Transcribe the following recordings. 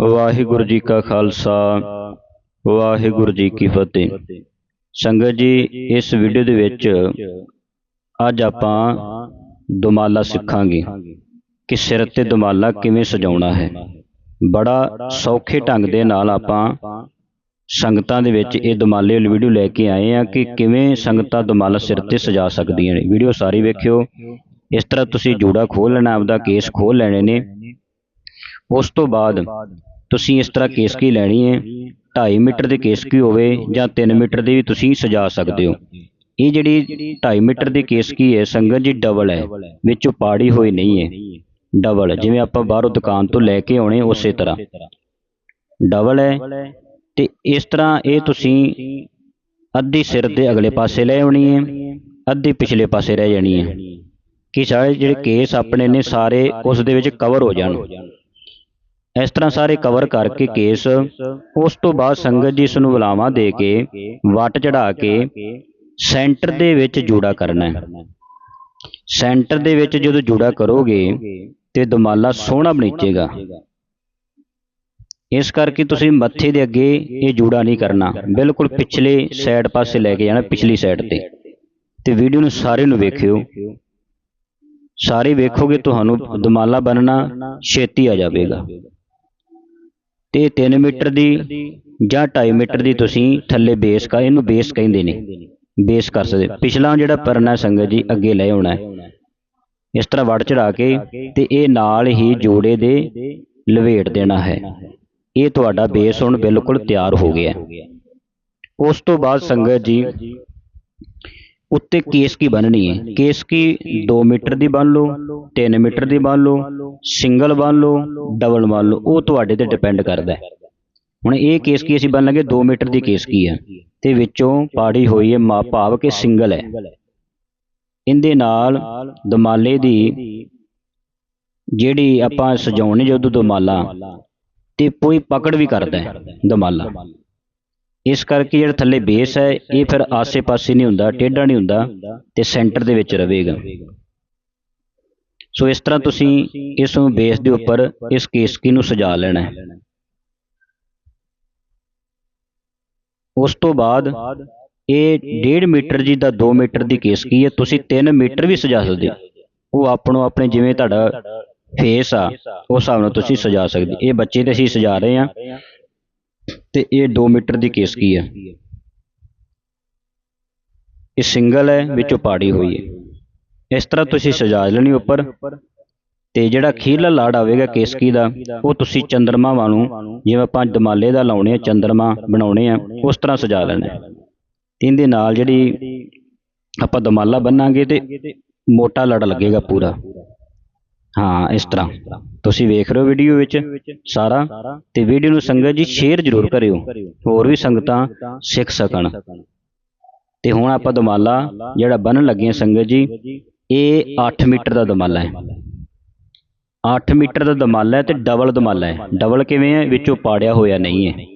ਵਾਹਿਗੁਰੂ ਜੀ ਕਾ ਖਾਲਸਾ, ਵਾਹਿਗੁਰੂ ਜੀ ਕੀ ਫਤਿਹ। ਸੰਗਤ ਜੀ, ਇਸ ਵੀਡੀਓ ਦੇ ਵਿੱਚ ਅੱਜ ਆਪਾਂ ਦੁਮਾਲਾ ਸਿੱਖਾਂਗੇ ਕਿ ਸਿਰ ਤੇ ਦੁਮਾਲਾ ਕਿਵੇਂ ਸਜਾਉਣਾ ਹੈ। ਬੜਾ ਸੌਖੇ ਢੰਗ ਦੇ ਨਾਲ ਆਪਾਂ ਸੰਗਤਾਂ ਦੇ ਵਿੱਚ ਇਹ ਦੁਮਾਲੇ ਵਾਲੀ ਵੀਡੀਓ ਲੈ ਕੇ ਆਏ ਆ ਕਿ ਕਿਵੇਂ ਸੰਗਤਾਂ ਦੁਮਾਲਾ ਸਿਰ ਤੇ ਸਜਾ ਸਕਦੀਆਂ ਨੇ। ਵੀਡੀਓ ਸਾਰੀ ਵੇਖਿਓ। ਇਸ ਤਰ੍ਹਾਂ ਤੁਸੀਂ ਜੂੜਾ ਖੋਲ ਲੈਣਾ, ਆਪਦਾ ਕੇਸ ਖੋਲ ਲੈਣੇ ਨੇ। ਉਸ ਤੋਂ ਬਾਅਦ ਤੁਸੀਂ ਇਸ ਤਰ੍ਹਾਂ ਕੇਸਕੀ ਲੈਣੀ ਹੈ? ਢਾਈ ਮੀਟਰ ਦੀ ਕੇਸਕੀ ਹੋਵੇ ਜਾਂ 3 ਮੀਟਰ ਦੀ ਵੀ ਤੁਸੀਂ ਸਜਾ ਸਕਦੇ ਹੋ? ਇਹ ਜਿਹੜੀ 2.5 ਮੀਟਰ ਦੀ ਕੇਸਕੀ ਹੈ, ਸੰਗਤ ਜੀ ਡਬਲ ਹੈ, ਵਿੱਚੋਂ ਪਾੜੀ ਹੋਈ ਨਹੀਂ ਹੈ। ਡਬਲ, ਜਿਵੇਂ ਆਪਾਂ ਬਾਹਰੋਂ ਦੁਕਾਨ ਤੋਂ ਲੈ ਕੇ ਆਉਣੇ ਉਸੇ ਤਰ੍ਹਾਂ। ਡਬਲ ਹੈ ਤੇ ਇਸ ਤਰ੍ਹਾਂ ਇਹ ਤੁਸੀਂ ਅੱਧੀ ਸਿਰ ਦੇ ਅਗਲੇ ਪਾਸੇ ਲੈ ਆਉਣੀ ਹੈ, ਅੱਧੀ ਪਿਛਲੇ ਪਾਸੇ ਰਹਿ ਜਾਣੀ ਹੈ। ਕਿ ਸਾਰੇ ਜਿਹੜੇ ਕੇਸ ਆਪਣੇ ਨੇ, ਸਾਰੇ ਉਸ ਦੇ ਵਿੱਚ ਕਵਰ ਹੋ ਜਾਣ। ਇਸ ਤਰ੍ਹਾਂ ਸਾਰੇ ਕਵਰ ਕਰਕੇ ਕੇਸ, ਉਸ ਤੋਂ ਬਾਅਦ ਸੰਗਤ ਜੀ ਇਸ ਨੂੰ ਬੁਲਾਵਾ ਦੇ ਕੇ, ਵਟ ਚੜਾ ਕੇ, ਸੈਂਟਰ ਦੇ ਵਿੱਚ ਜੂੜਾ ਕਰਨਾ ਹੈ। ਸੈਂਟਰ ਦੇ ਵਿੱਚ ਜਦੋਂ ਜੂੜਾ ਕਰੋਗੇ ਤੇ ਦਮਾਲਾ ਸੋਹਣਾ ਬਣੀਚੇਗਾ। ਇਸ ਕਰਕੇ ਤੁਸੀਂ ਮੱਥੇ ਦੇ ਅੱਗੇ ਇਹ ਜੂੜਾ ਨਹੀਂ ਕਰਨਾ। ਬਿਲਕੁਲ ਪਿਛਲੇ ਸਾਈਡ ਪਾਸੇ ਲੈ ਕੇ ਜਾਣਾ, ਪਿਛਲੀ ਸਾਈਡ ਤੇ। ਤੇ ਵੀਡੀਓ ਨੂੰ ਸਾਰੇ ਨੂੰ ਵੇਖਿਓ। ਸਾਰੇ ਵੇਖੋਗੇ ਤੁਹਾਨੂੰ ਦਮਾਲਾ ਬਣਨਾ ਛੇਤੀ ਆ ਜਾਵੇਗਾ। ਤੇ 3 ਮੀਟਰ ਦੀ ਜਾਂ 2.5 ਮੀਟਰ ਦੀ ਤੁਸੀਂ ਥੱਲੇ ਬੇਸ ਕਾ ਇਹਨੂੰ ਬੇਸ ਕਹਿੰਦੇ ਨੇ। ਬੇਸ ਕਰ ਸਕਦੇ। ਪਿਛਲਾ ਜਿਹੜਾ ਪਰਨਾ ਸੰਗਤ ਜੀ ਅੱਗੇ ਲੈ ਆਉਣਾ ਹੈ। ਇਸ ਤਰ੍ਹਾਂ ਵੜ ਚੜਾ ਕੇ ਤੇ ਇਹ ਨਾਲ ਹੀ ਜੋੜੇ ਦੇ ਲਵੇਟ ਦੇਣਾ ਹੈ। ਇਹ ਤੁਹਾਡਾ ਬੇਸ ਹੁਣ ਬਿਲਕੁਲ ਤਿਆਰ ਹੋ ਗਿਆ। ਉਸ ਤੋਂ ਬਾਅਦ ਸੰਗਤ ਜੀ ਉੱਤੇ ਕੇਸ ਕੀ ਬੰਨਣੀ ਹੈ? ਕੇਸ ਕੀ 2 ਮੀਟਰ ਦੀ ਬੰਨ ਲਓ 3 ਮੀਟਰ ਦੀ ਬੰਨ ਲਓ ਸਿੰਗਲ ਬੰਨ ਲਓ ਡਬਲ ਬੰਨ ਲਓ ਉਹ ਤੁਹਾਡੇ ਤੇ ਡਿਪੈਂਡ ਕਰਦਾ ਹੈ। ਹੁਣ ਇਹ ਕੇਸ ਕੀ ਅਸੀਂ ਬੰਨ ਲਾਂਗੇ 2 ਮੀਟਰ ਦੀ ਕੇਸ ਕੀ ਹੈ? ਤੇ ਵਿੱਚੋਂ ਪਾੜੀ ਹੋਈ ਹੈ ਮਾ ਭਾਵ ਕਿ ਸਿੰਗਲ ਹੈ। ਇਹਦੇ ਨਾਲ ਦਮਾਲੇ ਦੀ ਜਿਹੜੀ ਆਪਾਂ ਸਜਾਉਣੇ ਜਦੋਂ ਦਮਾਲਾ ਤੇ ਕੋਈ ਪਕੜ ਵੀ ਕਰਦਾ ਹੈ ਦਮਾਲਾ। ਇਸ ਕਰਕੇ ਜਿਹੜਾ ਥੱਲੇ ਬੇਸ ਹੈ, ਇਹ ਫਿਰ ਆਸੇ-ਪਾਸੇ ਨਹੀਂ ਹੁੰਦਾ, ਟੇਢਾ ਨਹੀਂ ਹੁੰਦਾ ਤੇ ਸੈਂਟਰ ਦੇ ਵਿੱਚ ਰਹੇਗਾ। ਸੋ ਇਸ ਤਰ੍ਹਾਂ ਤੁਸੀਂ ਇਸ ਨੂੰ ਬੇਸ ਦੇ ਉੱਪਰ ਇਸ ਕੇਸਕੀ ਨੂੰ ਸਜਾ ਲੈਣਾ ਹੈ। ਉਸ ਤੋਂ ਬਾਅਦ ਇਹ 1.5 ਮੀਟਰ ਜੀ ਦਾ 2 ਮੀਟਰ ਦੀ ਕੇਸਕੀ ਹੈ। ਤੁਸੀਂ 3 ਮੀਟਰ ਵੀ ਸਜਾ ਸਕਦੇ ਹੋ। ਉਹ ਆਪਣੋ ਆਪਣੇ ਜਿਵੇਂ ਤੁਹਾਡਾ ਫੇਸ ਆ, ਉਸ ਹਿਸਾਬ ਨਾਲ ਤੁਸੀਂ ਸਜਾ ਸਕਦੇ ਇਹ ਬੱਚੇ ਤੇ ਅਸੀਂ ਸਜਾ ਰਹੇ ਹਾਂ। ਤੇ ਇਹ 2 ਮੀਟਰ ਦੀ ਕੇਸਕੀ ਹੈ? ਇਹ ਸਿੰਗਲ ਹੈ, ਵਿੱਚੋਂ ਪਾੜੀ ਹੋਈ ਹੈ। ਇਸ ਤਰ੍ਹਾਂ ਤੁਸੀਂ ਸਜਾ ਲੈਣੀ ਉੱਪਰ ਤੇ ਜਿਹੜਾ ਖੀਰਲਾ ਲਾੜ ਆਵੇਗਾ ਕੇਸਕੀ ਦਾ, ਉਹ ਤੁਸੀਂ ਚੰਦਰਮਾ ਵਾਂਗੂ, ਜਿਵੇਂ ਆਪਾਂ ਦਮਾਲੇ ਦਾ ਲਾਉਣੇ ਆ, ਚੰਦਰਮਾ ਬਣਾਉਣੇ ਆ, ਉਸ ਤਰ੍ਹਾਂ ਸਜਾ ਲੈਣਾ ਇਹਦੇ ਨਾਲ ਜਿਹੜੀ ਆਪਾਂ ਦਮਾਲਾ ਬੰਨਾਂਗੇ ਤੇ ਮੋਟਾ ਲੜ ਲੱਗੇਗਾ ਪੂਰਾ। ਹਾਂ, ਇਸ ਤਰ੍ਹਾਂ। ਤੁਸੀਂ ਵੇਖ ਰਹੇ ਹੋ ਵੀਡੀਓ ਵਿੱਚ ਸਾਰਾ ਤੇ ਵੀਡੀਓ ਨੂੰ ਸੰਗਤ ਜੀ ਸ਼ੇਅਰ ਜ਼ਰੂਰ ਕਰਿਓ। ਹੋਰ ਵੀ ਸੰਗਤਾਂ ਸਿੱਖ ਸਕਣ। ਤੇ ਹੁਣ ਆਪਾਂ ਦਮਾਲਾ ਜਿਹੜਾ ਬੰਨਣ ਲੱਗੇ ਹਾਂ ਸੰਗਤ ਜੀ, ਇਹ 8 ਮੀਟਰ ਦਾ ਦਮਾਲਾ ਹੈ। 8 ਮੀਟਰ ਦਾ ਦਮਾਲਾ ਹੈ ਤੇ ਡਬਲ ਦਮਾਲਾ ਹੈ। ਡਬਲ ਕਿਵੇਂ ਹੈ? ਵਿੱਚੋਂ ਪਾੜਿਆ ਹੋਇਆ ਨਹੀਂ ਹੈ।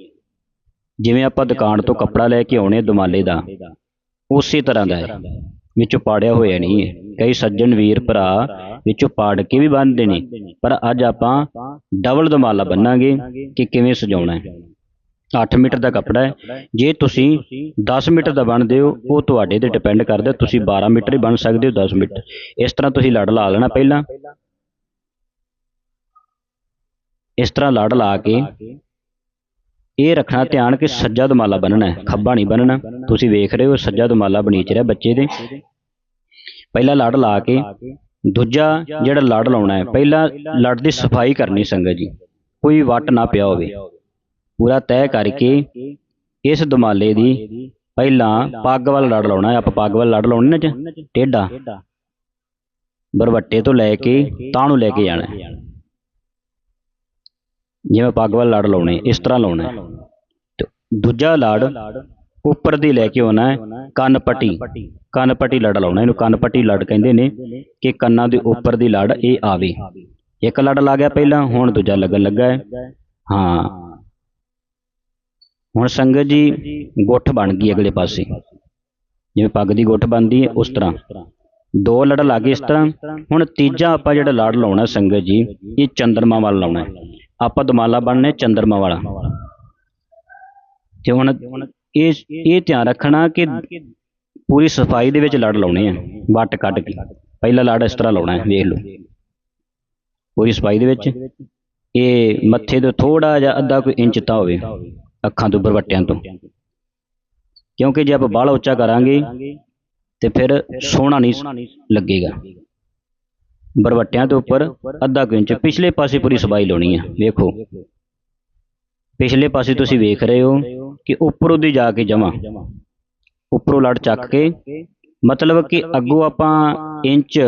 ਜਿਵੇਂ ਆਪਾਂ ਦੁਕਾਨ ਤੋਂ ਕੱਪੜਾ ਲੈ ਕੇ ਆਉਣੇ ਦਮਾਲੇ ਦਾ, ਉਸੇ ਤਰ੍ਹਾਂ ਦਾ ਹੈ। ਵਿੱਚੋਂ ਪਾੜਿਆ ਹੋਇਆ ਨਹੀਂ ਹੈ। ਕਈ ਸੱਜਣ ਵੀਰ ਭਰਾ ਵਿੱਚੋਂ ਪਾੜ ਕੇ ਵੀ ਬੰਨਦੇ ਨੇ ਪਰ ਅੱਜ ਆਪਾਂ ਡਬਲ ਦਮਾਲਾ ਬੰਨਾਂਗੇ ਕਿ ਕਿਵੇਂ ਸਜਾਉਣਾ ਹੈ। 8 ਮੀਟਰ ਦਾ ਕੱਪੜਾ ਹੈ। ਜੇ ਤੁਸੀਂ 10 ਮੀਟਰ ਦਾ ਬਣਦੇ ਹੋ, ਉਹ ਤੁਹਾਡੇ ਤੇ ਡਿਪੈਂਡ ਕਰਦਾ ਤੁਸੀਂ 12 ਮੀਟਰ ਹੀ ਬਣ ਸਕਦੇ ਹੋ 10 ਮੀਟਰ। ਇਸ ਤਰ੍ਹਾਂ ਤੁਸੀਂ ਲੜ ਲਾ ਲੈਣਾ ਪਹਿਲਾਂ। ਇਸ ਤਰ੍ਹਾਂ ਲੜ ਲਾ ਕੇ ਇਹ ਰੱਖਣਾ ਧਿਆਨ ਕਿ ਸੱਜਾ ਦਮਾਲਾ ਬੰਨਣਾ ਹੈ। ਖੱਬਾ ਨਹੀਂ ਬੰਨਣਾ ਤੁਸੀਂ ਵੇਖ ਰਹੇ ਹੋ ਸੱਜਾ ਦਮਾਲਾ ਬਣੀ ਰਿਹਾ ਬੱਚੇ ਦੇ। ਪਹਿਲਾਂ ਲੜ ਲਾ ਕੇ ਦੂਜਾ ਜਿਹੜਾ ਲੜ ਲਾਉਣਾ ਹੈ, ਪਹਿਲਾਂ ਲੜ ਦੀ ਸਫ਼ਾਈ ਕਰਨੀ ਸੰਗਤ ਜੀ, ਕੋਈ ਵੱਟ ਨਾ ਪਿਆ ਹੋਵੇ। ਪੂਰਾ ਤੈਅ ਕਰਕੇ ਇਸ ਦਮਾਲੇ ਦੀ ਪਹਿਲਾਂ ਪੱਗ ਵੱਲ ਲੜ ਲਾਉਣਾ ਹੈ, ਆਪਾਂ ਪੱਗ ਵੱਲ ਲੜ ਲਾਉਣੀ ਨਾ ਚ ਟੇਢਾ। ਬਰਵੱਟੇ ਤੋਂ ਲੈ ਕੇ ਤਾਂ ਨੂੰ ਲੈ ਕੇ ਜਾਣਾ ਜਿਵੇਂ ਪੱਗ ਵੱਲ ਲੜ ਲਾਉਣੇ, ਇਸ ਤਰ੍ਹਾਂ ਲਾਉਣਾ ਤੇ ਦੂਜਾ ਲੜ ਉੱਪਰ ਦੀ ਲੈ ਕੇ ਆਉਣਾ ਹੈ ਕੰਨ ਪੱਟੀ ਕੰਨ ਪੱਟੀ ਲੜ ਲਾਉਣਾ ਇਹਨੂੰ ਕੰਨ ਪੱਟੀ ਲੜ ਕਹਿੰਦੇ ਨੇ ਕਿ ਕੰਨਾਂ ਦੇ ਉੱਪਰ ਦੀ ਲੜ ਇਹ ਆਵੇ। ਇੱਕ ਲੜ ਲਾ ਗਿਆ ਪਹਿਲਾਂ ਹੁਣ ਦੂਜਾ ਲੱਗਣ ਲੱਗਾ ਹੈ। ਹਾਂ। ਹੁਣ ਸੰਗਤ ਜੀ ਗੁੱਠ ਬਣ ਗਈ ਅਗਲੇ ਪਾਸੇ। ਜਿਵੇਂ ਪੱਗ ਦੀ ਗੁੱਠ ਬਣਦੀ ਹੈ ਉਸ ਤਰ੍ਹਾਂ। ਦੋ ਲੜ ਲੱਗੇ ਇਸ ਤਰ੍ਹਾਂ। ਹੁਣ ਤੀਜਾ ਆਪਾਂ ਜਿਹੜਾ ਲੜ ਲਾਉਣਾ ਸੰਗਤ ਜੀ ਇਹ ਚੰਦਰਮਾ ਵੱਲ ਲਾਉਣਾ ਹੈ। ਆਪਾਂ ਦਮਾਲਾ ਬਣਨੇ ਚੰਦਰਮਾ ਵਾਲਾ। ਤੇ ਹੁਣ ਇਹ ਇਹ ਧਿਆਨ ਰੱਖਣਾ ਕਿ ਪੂਰੀ ਸਫ਼ਾਈ ਦੇ ਵਿੱਚ ਲੜ ਲਾਉਣੇ ਆ, ਵੱਟ ਕੱਢ ਕੇ। ਪਹਿਲਾ ਲੜ ਇਸ ਤਰ੍ਹਾਂ ਲਾਉਣਾ ਹੈ ਵੇਖ ਲਓ। ਪੂਰੀ ਸਫ਼ਾਈ ਦੇ ਵਿੱਚ। ਇਹ ਮੱਥੇ ਤੋਂ ਥੋੜਾ ਜਿਹਾ ਅੱਧਾ ਕੋਈ ਇੰਚ ਤਾਂ ਹੋਵੇ, ਅੱਖਾਂ ਤੋਂ, ਬਰਵੱਟਿਆਂ ਤੋਂ। ਕਿਉਂਕਿ ਜੇ ਆਪਾਂ ਬਾਲ ਉੱਚਾ ਕਰਾਂਗੇ, ਤੇ ਫਿਰ ਸੋਹਣਾ ਨਹੀਂ ਲੱਗੇਗਾ। ਬਰਵੱਟਿਆਂ ਤੋਂ ਉੱਪਰ ਅੱਧਾ ਕੁ ਇੰਚ। ਪਿਛਲੇ ਪਾਸੇ ਪੂਰੀ ਸਫ਼ਾਈ ਲਾਉਣੀ ਹੈ ਵੇਖੋ। ਪਿਛਲੇ ਪਾਸੇ ਤੁਸੀਂ ਵੇਖ ਰਹੇ ਹੋ ਕਿ ਉੱਪਰੋਂ ਦੀ ਜਾ ਕੇ ਜਮਾ। ਉੱਪਰੋਂ ਲੜ ਚੱਕ ਕੇ। ਮਤਲਬ ਕਿ ਅੱਗੋਂ ਆਪਾਂ ਇੰਚ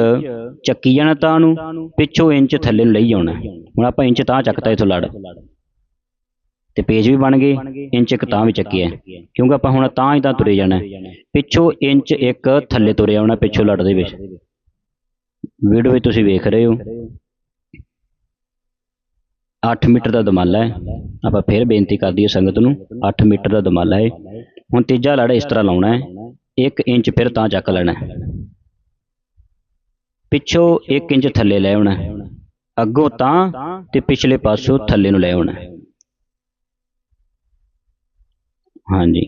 ਚੱਕੀ ਜਾਣਾ ਤਾਂ ਨੂੰ, ਪਿੱਛੋਂ ਇੰਚ ਥੱਲੇ ਨੂੰ ਲਈ ਆਉਣਾ। ਹੁਣ ਆਪਾਂ ਇੰਚ ਤਾਂ ਚੱਕਤਾ ਇਥੋਂ ਲੜ। ਤੇ ਪੇਜ ਵੀ ਬਣ ਗਏ। ਇੰਚ ਇੱਕ ਤਾਂ ਵੀ ਚੱਕਿਆ। ਕਿਉਂਕਿ ਆਪਾਂ ਹੁਣ ਤਾਂ ਹੀ ਤਾਂ ਤੁਰੇ ਜਾਣਾ। ਪਿੱਛੋਂ ਇੰਚ ਇੱਕ ਥੱਲੇ ਤੁਰੇ ਆਉਣਾ ਪਿੱਛੋਂ ਲੜ ਦੇ ਵਿੱਚ। ਵੀਡੀਓ ਵਿੱਚ ਤੁਸੀਂ ਵੇਖ ਰਹੇ ਹੋ। 8 ਮੀਟਰ ਦਾ ਦਮਾਲਾ ਹੈ। ਆਪਾਂ ਫਿਰ ਬੇਨਤੀ ਕਰਦੀ ਹੈ ਸੰਗਤ ਨੂੰ 8 ਮੀਟਰ ਦਾ ਦਮਾਲਾ ਹੈ। ਹੁਣ ਤੀਜਾ ਲੜ ਇਸ ਤਰ੍ਹਾਂ ਲਾਉਣਾ ਹੈ। 1 ਇੰਚ ਫਿਰ ਤਾਂ ਚੱਕ ਲੈਣਾ ਪਿੱਛੋਂ 1 ਇੰਚ ਥੱਲੇ ਲੈ ਆਉਣਾ ਅੱਗੋਂ ਤਾਂ ਤੇ ਪਿਛਲੇ ਪਾਸੋਂ ਥੱਲੇ ਨੂੰ ਲੈ ਆਉਣਾ ਹਾਂਜੀ।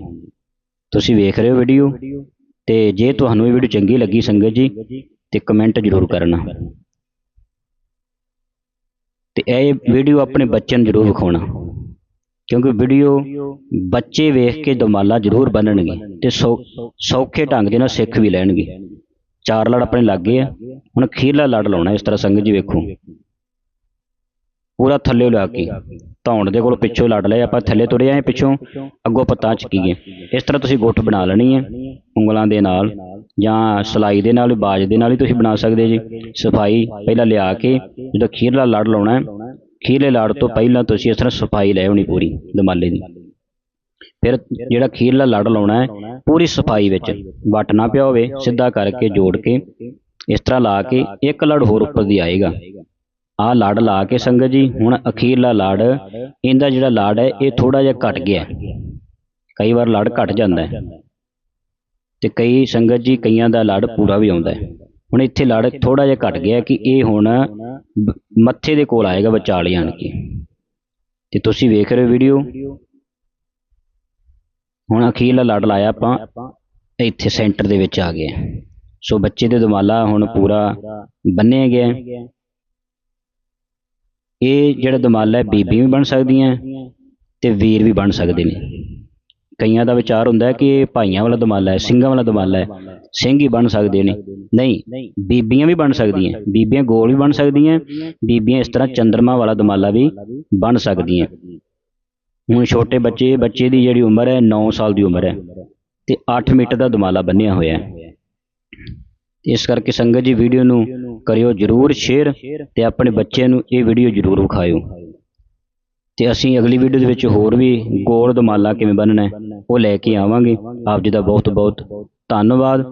ਤੁਸੀਂ ਵੇਖ ਰਹੇ ਹੋ ਵੀਡੀਓ ਤੇ ਜੇ ਤੁਹਾਨੂੰ ਇਹ ਵੀਡੀਓ ਚੰਗੀ ਲੱਗੀ ਸੰਗਤ ਜੀ, ਤੇ ਕਮੈਂਟ ਜ਼ਰੂਰ ਕਰਨਾ। ਤੇ ਇਹ ਵੀਡੀਓ ਆਪਣੇ ਬੱਚਿਆਂ ਨੂੰ ਜ਼ਰੂਰ ਵਿਖਾਉਣਾ। ਕਿਉਂਕਿ ਵੀਡੀਓ ਬੱਚੇ ਵੇਖ ਕੇ ਦਮਾਲਾ ਜ਼ਰੂਰ ਬੰਨਣਗੇ ਤੇ ਸੌ- ਸੌਖੇ ਢੰਗ ਦੇ ਨਾਲ ਸਿੱਖ ਵੀ ਲੈਣਗੇ। ਚਾਰ ਲੜ ਆਪਣੇ ਲਾਗੇ ਆ। ਹੁਣ ਅਖੀਰਲਾ ਲੜ ਲਾਉਣਾ ਇਸ ਤਰ੍ਹਾਂ ਸੰਗਤ ਜੀ ਵੇਖੋ। ਪੂਰਾ ਥੱਲੇ ਲਾ ਕੇ। ਧੌਣ ਦੇ ਕੋਲ ਪਿੱਛੋਂ ਲੜ ਲਏ, ਆਪਾਂ ਥੱਲੇ ਤੁਰੇ ਆਏ, ਪਿੱਛੋਂ ਅੱਗੋਂ ਪੱਤਾ ਚਕੀਏ ਇਸ ਤਰ੍ਹਾਂ ਤੁਸੀਂ ਗੁੱਠ ਬਣਾ ਲੈਣੀ ਹੈ, ਉਂਗਲਾਂ ਦੇ ਨਾਲ। ਜਾਂ ਸਲਾਈ ਦੇ ਨਾਲ, ਬਾਜ ਦੇ ਨਾਲ ਹੀ ਤੁਸੀਂ ਬਣਾ ਸਕਦੇ ਜੀ। ਸਫ਼ਾਈ ਪਹਿਲਾਂ ਲਿਆ ਕੇ, ਜਦੋਂ ਖੀਰਲਾ ਲੜ ਲਾਉਣਾ ਖੀਰਲੇ ਲੜ ਤੋਂ ਪਹਿਲਾਂ ਤੁਸੀਂ ਇਸ ਤਰ੍ਹਾਂ ਸਫ਼ਾਈ ਲੈ ਆਉਣੀ ਪੂਰੀ ਦਮਾਲੇ ਦੀ। ਫਿਰ ਜਿਹੜਾ ਖੀਰਲਾ ਲੜ ਲਾਉਣਾ ਹੈ, ਪੂਰੀ ਸਫ਼ਾਈ ਵਿੱਚ ਵੱਟ ਨਾ ਪਿਆ ਹੋਵੇ ਸਿੱਧਾ ਕਰਕੇ ਜੋੜ ਕੇ, ਇਸ ਤਰ੍ਹਾਂ ਲਾ ਕੇ ਇੱਕ ਲੜ ਹੋਰ ਉੱਪਰ ਦੀ ਆਏਗਾ। ਆਹ ਲੜ ਲਾ ਕੇ ਸੰਗਤ ਜੀ, ਹੁਣ ਅਖੀਰਲਾ ਲੜ, ਇਹਦਾ ਜਿਹੜਾ ਲੜ ਹੈ, ਇਹ ਥੋੜਾ ਜਿਹਾ ਘਟ ਗਿਆ। ਕਈ ਵਾਰ ਲੜ ਘਟ ਜਾਂਦਾ ਹੈ। ਅਤੇ ਕਈ ਸੰਗਤ ਜੀ ਕਈਆਂ ਦਾ ਲੜ ਪੂਰਾ ਵੀ ਆਉਂਦਾ ਹੁਣ ਇੱਥੇ ਲੜ ਥੋੜ੍ਹਾ ਜਿਹਾ ਘੱਟ ਗਿਆ ਕਿ ਇਹ ਹੁਣ ਮੱਥੇ ਦੇ ਕੋਲ ਆਏਗਾ ਵਿਚਾਲੇ ਆਣ ਕੇ। ਅਤੇ ਤੁਸੀਂ ਵੇਖ ਰਹੇ ਹੋ ਵੀਡੀਓ? ਹੁਣ ਅਖੀਰਲਾ ਲੜ ਲਾਇਆ ਆਪਾਂ, ਇੱਥੇ ਸੈਂਟਰ ਦੇ ਵਿੱਚ ਆ ਗਿਆ ਸੋ ਬੱਚੇ ਦੇ ਦਮਾਲਾ ਹੁਣ ਪੂਰਾ ਬੰਨਿਆ ਗਿਆ ਇਹ ਜਿਹੜਾ ਦਮਾਲਾ ਹੈ ਬੀਬੀ ਵੀ ਬਣ ਸਕਦੀਆਂ ਤੇ ਵੀਰ ਵੀ ਬਣ ਸਕਦੇ ਨੇ। ਕਈਆਂ ਦਾ ਵਿਚਾਰ ਹੁੰਦਾ ਕਿ ਇਹ ਭਾਈਆਂ ਵਾਲਾ ਦਮਾਲਾ ਹੈ, ਸਿੰਘਾਂ ਵਾਲਾ ਦਮਾਲਾ ਹੈ। ਸਿੰਘ ਹੀ ਬਣ ਸਕਦੇ ਨੇ। ਨਹੀਂ, ਬੀਬੀਆਂ ਵੀ ਬਣ ਸਕਦੀਆਂ ਬੀਬੀਆਂ ਗੋਲ ਵੀ ਬਣ ਸਕਦੀਆਂ ਬੀਬੀਆਂ ਇਸ ਤਰ੍ਹਾਂ ਚੰਦਰਮਾ ਵਾਲਾ ਦਮਾਲਾ ਵੀ ਬਣ ਸਕਦੀਆਂ ਹੁਣ ਛੋਟੇ ਬੱਚੇ ਬੱਚੇ ਦੀ ਜਿਹੜੀ ਉਮਰ ਹੈ 9 ਸਾਲ ਦੀ ਉਮਰ ਹੈ ਤੇ 8 ਮੀਟਰ ਦਾ ਦਮਾਲਾ ਬੰਨਿਆ ਹੋਇਆ ਹੈ। ਇਸ ਕਰਕੇ ਸੰਗਤ ਜੀ, ਵੀਡੀਓ ਨੂੰ ਕਰਿਓ ਜਰੂਰ ਸ਼ੇਅਰ ਤੇ ਆਪਣੇ ਬੱਚਿਆਂ ਨੂੰ ਇਹ ਵੀਡੀਓ ਜਰੂਰ ਵਿਖਾਇਓ। ਅਤੇ ਅਸੀਂ ਅਗਲੀ ਵੀਡੀਓ ਦੇ ਵਿੱਚ ਹੋਰ ਵੀ ਗੋਲ ਦਮਾਲਾ ਕਿਵੇਂ ਬੰਨਣਾ ਉਹ ਲੈ ਕੇ ਆਵਾਂਗੇ। ਆਪ ਜੀ ਦਾ ਬਹੁਤ ਬਹੁਤ ਧੰਨਵਾਦ।